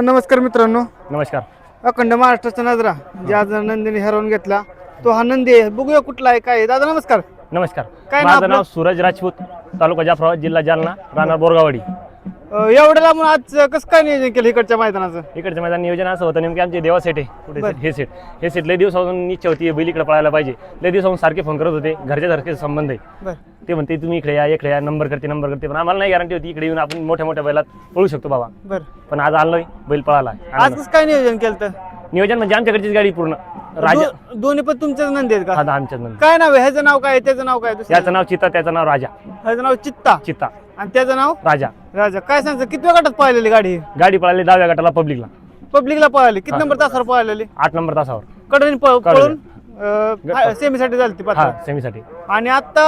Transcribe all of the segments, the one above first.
नमस्कार मित्रांनो. नमस्कार. अखंड महाराष्ट्राचा नजरा जे आज नंदीने हरवून घेतला तो हा नंदी आहे. बघूया कुठला आहे काय आहे. दादा नमस्कार. नमस्कार. काय नाव माझं आपलं? नाव सूरज राजपूत तालुका जाफराबाद जिल्हा जालना राहणार बोरगावाडी एवढं लांबून आज कसं काय नियोजन केलं इकडच्या मैदानाचं? इकडचं माझं नियोजन असं होतं नेमके आमचे देवा सेट आहे कुठे बरं. सेट? हे सेट हे सेट लय दिवसापासून इच्छा होती बैल इकडे पळायला पाहिजे. लय दिवसापासून सारखे फोन करत होते घरच्या सारखे संबंध आहे. बर. ते म्हणते तुम्ही इकडे या इकडे या नंबर करते नंबर करते. पण आम्हाला नाही गॅरंटी होती इकडे येऊन आपण मोठ्या मोठ्या बैलात पळू शकतो बाबा. बर. पण आज आलोय बैल पळाला आज कसं काय नियोजन केलं तर नियोजन म्हणजे आमच्याकडचीच गाडी पूर्ण. राजा दो- दोन्ही पण तुमचेच नंदी आहेत का? हा आमच्याच नंतर काय नाव आहे? ह्याचं नाव काय आहे? त्याचं नाव काय आहे? दुसरं? याचं नाव चित्ता त्याचं नाव राजा. ह्याचं नाव चित्ता. चित्ता. आणि त्याचं नाव? राजा. राजा काय सांगतं? किती गटात पळालेली गाडी? गाडी पळाली दहाव्या गटाला पब्लिकला पब्लिकला पळाली. किती. नंबर तासावर पळालेली? आठ नंबर तासावर. कडून पळ- कडून. पळून अ, सेमीसाठी झाली ती हा पात्र सेमीसाठी आणि आता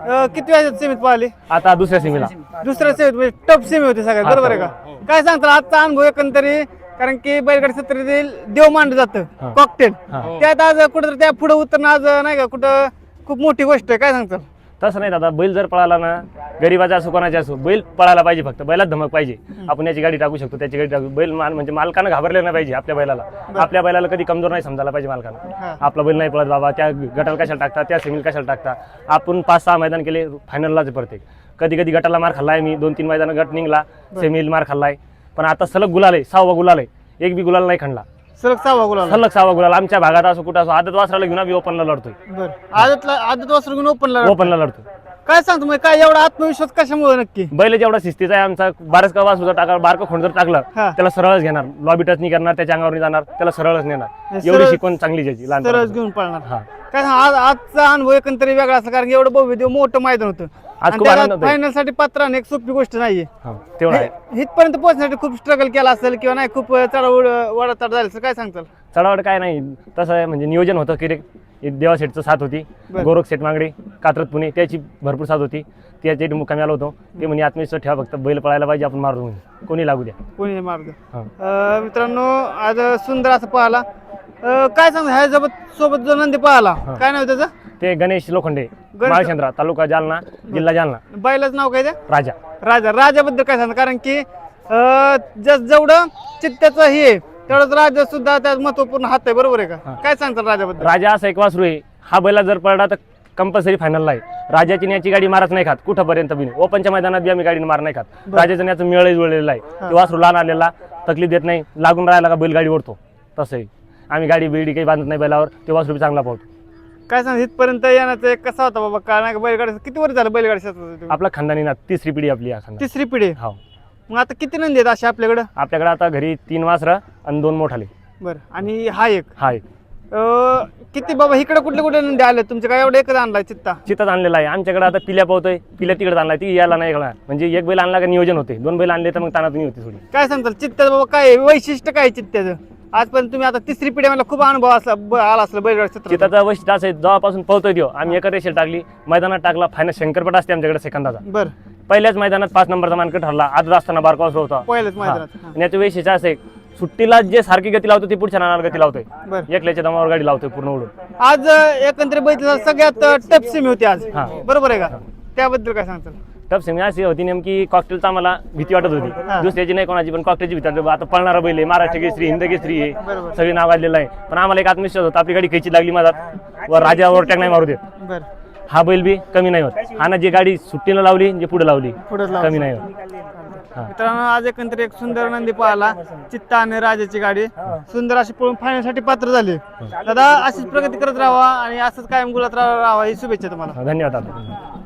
अ, किती वेळात सेमीत पळाली? आता दुसऱ्या सेमीला दुसऱ्या सेमीत म्हणजे टप सेमी होते सगळ्यात हा, बरोबर आहे का? काय सांगता आजचा अनुभव एकंदरी कारण की बैलगाडी क्षेत्रातील देव मांडलं जातं. कॉकटेल हा. त्यात आज कुठं त्या पुढे उतरणं आज नाही का कुठं खूप मोठी गोष्ट आहे काय सांगतात तसं नाही दादा बैल जर पळाला ना गरीबाचा असो कोणाचा असो बैल पळायला पाहिजे फक्त बैलात धमक पाहिजे. आपण याची गाडी टाकू शकतो त्याची गाडी टाकू बैल माल म्हणजे मालकानं घाबरले नाही पाहिजे आपल्या बैलाला. आपल्या बैलाला कधी कमजोर नाही समजायला पाहिजे. मालकानं. आपला बैल नाही पळत बाबा त्या गटाला कशाला टाकता त्या सेमील कशाला टाकता आपण पाच सहा मैदान केले फायनललाच प्रत्येक. कधी कधी गटाला मार खाल्लाय मी दोन तीन मैदान गट निघला सेमील मार खाल्लाय. पण आता सलग गुलाल आहे सहावा गुलाल आहे. एक बी गुलाल नाही खणला. सलग सहावा गुलाल सलग सहावा गुलाल आमच्या भागात असो कुठं असो आदत वासराला घेऊन आम्ही ओपनला लढतोय. बर. आदतला आदत वासरू घेऊन ओपनला ओपनला लढतोय. काय सांगतो मग काय एवढा आत्मविश्वास कशामुळे नक्की? बैल जेवढा शिस्तीचा आहे आमचा बारस का वास टाका बारका खोंड जर टाकलं हा. त्याला सरळच घेणार. लॉबी टच नाही करणार त्याच्या अंगावर नाही जाणार त्याला सरळच नेणार. सरळ- एवढी शिकवण चांगली त्याची सरळ लहान घेऊन पळणार. हा. काय सांग आज आजचा अनुभव एकंदरी वेगळा असला कारण की एवढं भव्य देव मोठं मैदान होतं. आज खूप आनंद होतोय. फायनलसाठी पात्र एक सोपी गोष्ट नाहीये. हा, तेवढं आहे. हे- इथपर्यंत पोहोचण्यासाठी खूप स्ट्रगल केला असेल किंवा नाही खूप चढावड वडा चढ झालं असेल काय सांगताल? चढावड काय नाही तसं आहे म्हणजे नियोजन होतं की रे देवा सेटचं साथ होती. बरं. गोरख सेट मांगडे कात्रत पुणे त्याची भरपूर साथ होती. त्याच्या मुक्कामी आलो होतो. ते म्हणे आत्मविश्वास ठेवा फक्त बैल पळायला पाहिजे आपण मारून म्हणे. कोणी लागू द्या. कोणी हे मार्ग हा. अं, मित्रांनो आज सुंदर असं पाहिला. अं, काय सांगता ह्या सोबत सोबत जो नंदी पाहिला काय नाव त्याचं? ते गणेश लोखंडे माळचंद्रा तालुका जालना जिल्हा जालना. बैलाचं नाव काय त्या? राजा. राजा. राजाबद्दल काय सांगता कारण की अं, जस जेवढं चित्त्याचं हे तेवढंच राजा सुद्धा त्यात महत्त्वपूर्ण हात आहे बरोबर आहे का? काय सांगताल राजाबद्दल? राजा असा एक वासरू आहे हा बैला जर पडला तर कंपल्सरी फायनलला आहे. राजाची न्याची गाडी मारत नाही खात कुठंपर्यंत बी नाही. ओपनच्या मैदानात बी आम्ही गाडी मार नाही खात. राजाच्या न्याचं मिळही जुळलेला आहे. ते वासरू लहान आलेला तकलीफ देत नाही लागून राहायला का बैल गाडी ओढतो. तसं आहे. आम्ही गाडी बिडी काही बांधत नाही बैलावर ते वासरू चांगला पावतो काय सांग इथपर्यंत येण्याचं एक कसा होता बाबा? काय नाही का बैलगाडी किती वर्ष झालं बैलगाडी? आपला खानदानी ना तिसरी पिढी आपली खानदानी तिसरी पिढी? हो. मग आता किती नंदी आहेत असे आपल्याकडं? आपल्याकडे आता घरी तीन वासरं आणि दोन मोठाले. बरं. आणि हा एक? हा एक. अं, किती बाबा इकडे कुठले कुठले नंदी आले तुमचे काय एवढं एकच आणलाय चित्ता? चित्तात आणलेला आहे. आमच्याकडे आता पिल्या पावतोय पिल्या तिकडे आणलाय. ती यायला नाही कळणार म्हणजे एक बैल आणला का नियोजन होते. दोन बैल आणले तर मग तानातून होती थोडी. काय सांगताल? चित्त्याचं बाबा काय आहे? वैशिष्ट्य काय आहे चित्त्याचं? आजपर्यंत तुम्ही आता तिसरी पिढी मला खूप अनुभव असला ब- आला असला बैलगाडी क्षेत्रात. चिताचा वैशिष्ट्य असं आहे. जेव्हापासून पळतोय देव आम्ही एका रेषेत टाकली. मैदानात टाकला. फायनल शंकरपट असते आमच्याकडे सेकंदाचा. बरं. पहिल्याच मैदानात पाच नंबरचा मानकट ठरला. आदर असताना बारकावास होता. पहिल्याच. मैदानात हा. आणि याचं वैशिष्ट्य असं सुट्टीला जे सारखी गती लावतो ती पुढच्या नानाला गती लावतोय. बरं. एकल्याच्या दमावर गाडी लावतोय पूर्ण उडून. आज अं, एकंदरीत बैठला सगळ्यात टप सेमी होती आज. हा. बरोबर आहे का? त्याबद्दल काय सांगताल? टप सेमी अशी होती नेमकी कॉकटेलचा आम्हाला भीती वाटत होती. दुसऱ्याची नाही कोणाची पण कॉकटेलची भीती वाटत आता पळणारा बैल आहे महाराष्ट्र केसरी हिंद केसरी आहे. बरोबर. सगळी नाव आलेलं आहे. पण आम्हाला एक आत्मविश्वास होता आपली गाडी कैची लागली माझा व राजा ओव्हरटॅक नाही मारू देत. बरं. हा बैल बी कमी नाही होत. हा ना जी गाडी सुट्टीनं लावली जे पुढे लावली पुढे कमी नाही होत. हा. मित्रांनो आज एकंदरीत एक सुंदर नंदी पाहिला. चित्ता आणि राजाची गाडी. सुंदर अशी पळून फायनलसाठी पात्र झाली. दादा अशीच प्रगती करत राहावा आणि असंच कायम गुलात राहावा ही शुभेच्छा तुम्हाला. धन्यवाद आता